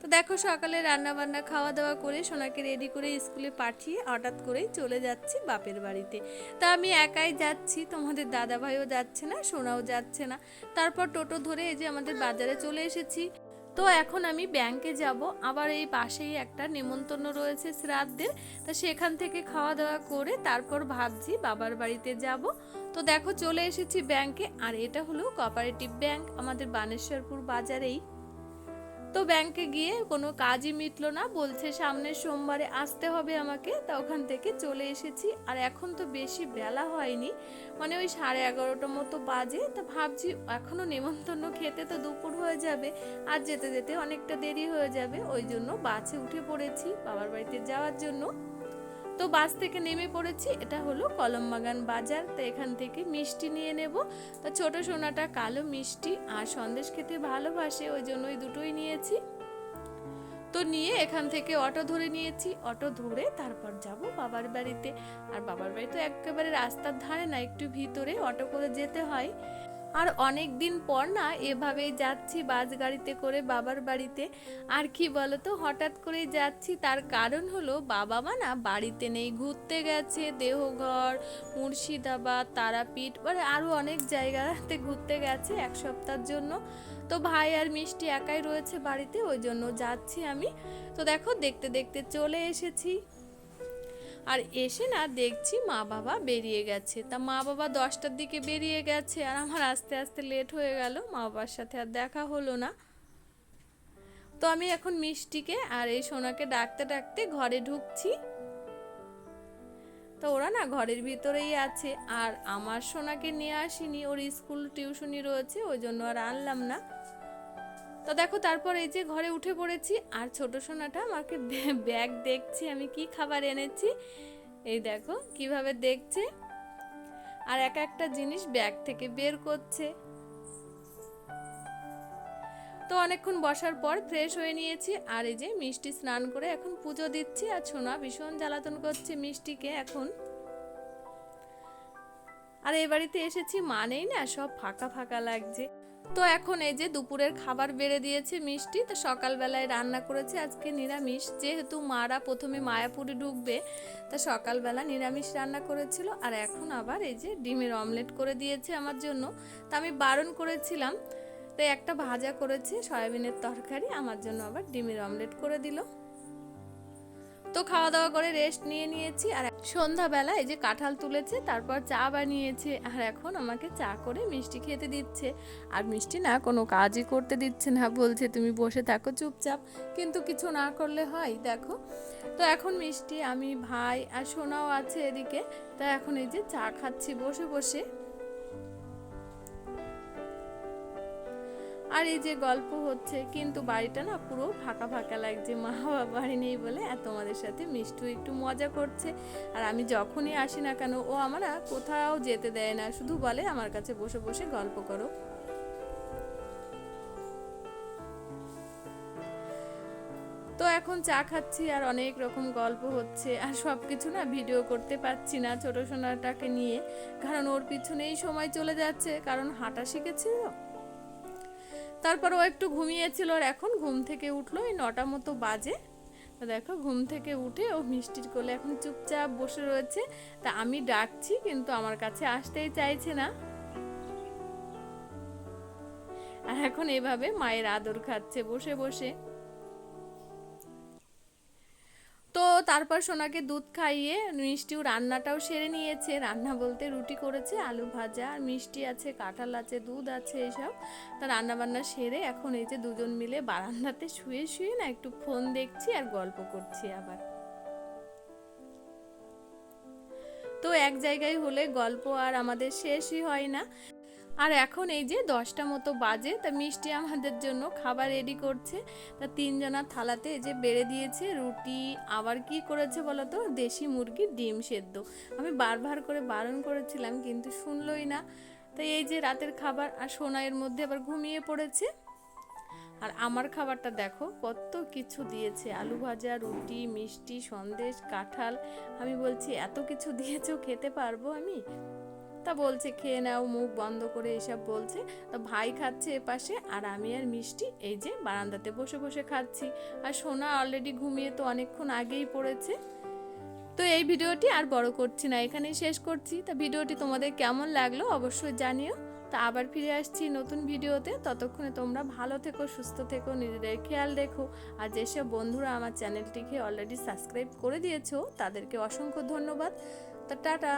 তো দেখো সকালে রান্না বান্না খাওয়া দাওয়া করে সোনাকে রেডি করে স্কুলে পাঠিয়ে হঠাৎ করেই চলে যাচ্ছি বাপের বাড়িতে। তা আমি একাই যাচ্ছি, তোমাদের দাদা ভাইও যাচ্ছে না, সোনাও যাচ্ছে না। তারপর টোটো ধরে এই যে আমাদের বাজারে চলে এসেছি। তো এখন আমি ব্যাংকে যাব। আবার এই পাশেই একটা নেমন্তন্ন রয়েছে শ্রাদ্ধের। তা সেখান থেকে খাওয়া দাওয়া করে তারপর ভাবছি বাবার বাড়িতে যাব। তো দেখো চলে এসেছি ব্যাংকে আর এটা হলো কোঅপারেটিভ ব্যাংক আমাদের বানেশ্বরপুর বাজারেই। তো ব্যাংকে গিয়ে কোনো কাজই মিটলো না। বলছে, সামনের সোমবারে আসতে হবে আমাকে। তা ওখান থেকে চলে এসেছি। আর এখন তো বেশি বেলা হয়নি। মানে ওই সাড়ে এগারোটা মতো বাজে। তা ভাবছি, এখনও নেমন্তন্ন খেতে তো দুপুর হয়ে যাবে। আর যেতে যেতে অনেকটা দেরি হয়ে যাবে। ওই জন্য বাসে উঠে পড়েছি বাবার বাড়িতে যাওয়ার জন্য। তো বাস থেকে নেমে পড়েছি, এটা হলো কলমবাগান বাজার। তো এখান থেকে মিষ্টি নিয়ে নেব। তো ছোট সোনাটা কালো মিষ্টি আর সন্দেশ খেতে ভালোবাসে, ওই জন্য ওই দুটোই নিয়েছি। তো নিয়ে এখান থেকে অটো ধরে নিয়েছি। অটো ধরে তারপর যাব বাবার বাড়িতে। আর বাবার বাড়ি তো একেবারে রাস্তার ধারে না, একটু ভিতরে অটো করে যেতে হয়। আর অনেক দিন পর না এভাবেই যাচ্ছি বাস গাড়িতে করে বাবার বাড়িতে। আর কি বলতো, হঠাৎ করেই যাচ্ছি, তার কারণ হলো বাবা মা না বাড়িতে নেই, ঘুরতে গেছে, দেহঘর, মুর্শিদাবাদ, তারাপীঠ মানে আরও অনেক জায়গাতে ঘুরতে গেছে এক সপ্তাহের জন্য। তো ভাই আর মিষ্টি একাই রয়েছে বাড়িতে, ওই জন্য যাচ্ছি আমি। তো দেখো, দেখতে দেখতে চলে এসেছি। আর এসে না দেখছি মা বাবা বেরিয়ে গেছে। তা মা বাবা দশটার দিকে বেরিয়ে গেছে আর আমার আস্তে আস্তে লেট হয়ে গেল। মা বাবার সাথে আর দেখা হলো না। তো আমি এখন মিষ্টিকে আর এই সোনাকে ডাকতে ডাকতে ঘরে ঢুকছি। তো ওরা না ঘরের ভিতরেই আছে আর আমার সোনাকে নিয়ে আসিনি। ওর স্কুল টিউশনি রয়েছে, ওই জন্য আর আনলাম না। তো দেখো, তারপর এই যে ঘরে উঠে পড়েছি। আর ছোট সোনাটা আমাকে ব্যাগ দেখছি, আমি কি খাবার এনেছি? এই দেখো, কীভাবে দেখছে? আর এক একটা জিনিস ব্যাগ থেকে বের করছে। তো অনেকক্ষণ বসার পর ফ্রেশ হয়ে নিয়েছি। আর এই যে মিষ্টি স্নান করে এখন পুজো দিচ্ছি। আর ছোনা ভীষণ জ্বালাতন করছে মিষ্টিকে এখন। আর এই বাড়িতে এসেছি মানেই না, সব ফাঁকা ফাঁকা লাগছে। তো এখন এই যে দুপুরের খাবার বেড়ে দিয়েছে মিষ্টি, তো সকালবেলায় রান্না করেছে আজকে নিরামিষ। যেহেতু মারা প্রথমে মায়াপুরে ঢুকবে, তা সকালবেলা নিরামিষ রান্না করেছিল। আর এখন আবার এই যে ডিমের অমলেট করে দিয়েছে আমার জন্য। তা আমি বারণ করেছিলাম তো একটা ভাজা করেছে, সয়াবিনের তরকারি, আমার জন্য আবার ডিমের অমলেট করে দিল। তো খাওয়া দাওয়া করে রেস্ট নিয়ে নিয়েছি। আর সন্ধ্যাবেলা এই যে কাঁঠাল তুলেছে, তারপর চা বানিয়েছে। আর এখন আমাকে চা করে মিষ্টি খেতে দিচ্ছে। আর মিষ্টি না কোনো কাজই করতে দিচ্ছে না, বলছে তুমি বসে থাকো চুপচাপ। কিন্তু কিছু না করলে হয়, দেখো। তো এখন মিষ্টি, আমি, ভাই আর সোনাও আছে এদিকে। তো এখন এই যে চা খাচ্ছি বসে বসে। আর এই যে গল্প হচ্ছে, কিন্তু বাড়িটা না পুরো ফাঁকা ফাঁকা লাগছে। মা বাবা বাড়ি নেই বলে আর তোমাদের সাথে মিষ্টু একটু মজা করছে। আর আমি যখনই আসি না কেন, ও আমার কোথাও যেতে দেয় না। শুধু বলে আমার কাছে বসে বসে গল্প করো। তো এখন চা খাচ্ছি আর অনেক রকম গল্প হচ্ছে। আর সব কিছু না ভিডিও করতে পারছি না ছোট সোনাটাকে নিয়ে। কারণ ওর পিছনেই সময় চলে যাচ্ছে। কারণ হাঁটা শিখেছিল তারপর ও একটু ঘুমিয়েছিল আর এখন ঘুম থেকে উঠল, এই নটা মতো বাজে। দেখো, ঘুম থেকে উঠে ও মিষ্টির কোলে এখন চুপচাপ বসে রয়েছে। তা আমি ডাকছি, কিন্তু আমার কাছে আসতেই চাইছে না। আর এখন এভাবে মায়ের আদর খাচ্ছে বসে বসে। তারপর সোনাকে দুধ খাইয়ে মিষ্টিও রান্নাটাও সেরে নিয়েছে। রান্না বলতে রুটি করেছে, আলু ভাজা, আর মিষ্টি আছে, কাঁঠাল আছে, দুধ আছে, এসব। তা রান্না বান্না সেরে এখন এই যে দুজন মিলে বারান্দাতে শুয়ে শুয়ে না একটু ফোন দেখছি আর গল্প করছি আবার। তো এক জায়গায় হলে গল্প আর আমাদের শেষই হয় না। আর এখন এই যে দশটা মতো বাজে, তা মিষ্টি আমাদের জন্য খাবার রেডি করছে। তা তিনজনার থালাতে এই যে বেড়ে দিয়েছে রুটি, আবার কি করেছে বলতো? দেশি মুরগির ডিম সেদ্ধ। আমি বারবার করে বারণ করেছিলাম, কিন্তু শুনলই না। তা তো এই যে রাতের খাবার আর সোনা এর মধ্যে আবার ঘুমিয়ে পড়েছে। আর আমার খাবারটা দেখো, কত কিছু দিয়েছে। আলু ভাজা, রুটি, মিষ্টি, সন্দেশ, কাঁঠাল। আমি বলছি, এত কিছু দিয়েছ, খেতে পারব আমি? তা বলছে, খেয়ে নাও, মুখ বন্ধ করে এসব বলছে। তো ভাই খাচ্ছে এপাশে আর আমি আর মিষ্টি এই যে বারান্দাতে বসে বসে খাচ্ছি। আর সোনা অলরেডি ঘুমিয়ে তো অনেকক্ষণ আগেই পড়েছে। তো এই ভিডিওটি আর বড় করছি না, এখানেই শেষ করছি। তা ভিডিওটি তোমাদের কেমন লাগল অবশ্যই জানিও। তা আবার ফিরে আসছি নতুন ভিডিওতে। ততক্ষণে তোমরা ভালো থেকো, সুস্থ থেকো, নিজেদের খেয়াল রেখো। আর যেসব বন্ধুরা আমার চ্যানেলটিকে অলরেডি সাবস্ক্রাইব করে দিয়েছ, তাদেরকে অসংখ্য ধন্যবাদ। তা টাটা।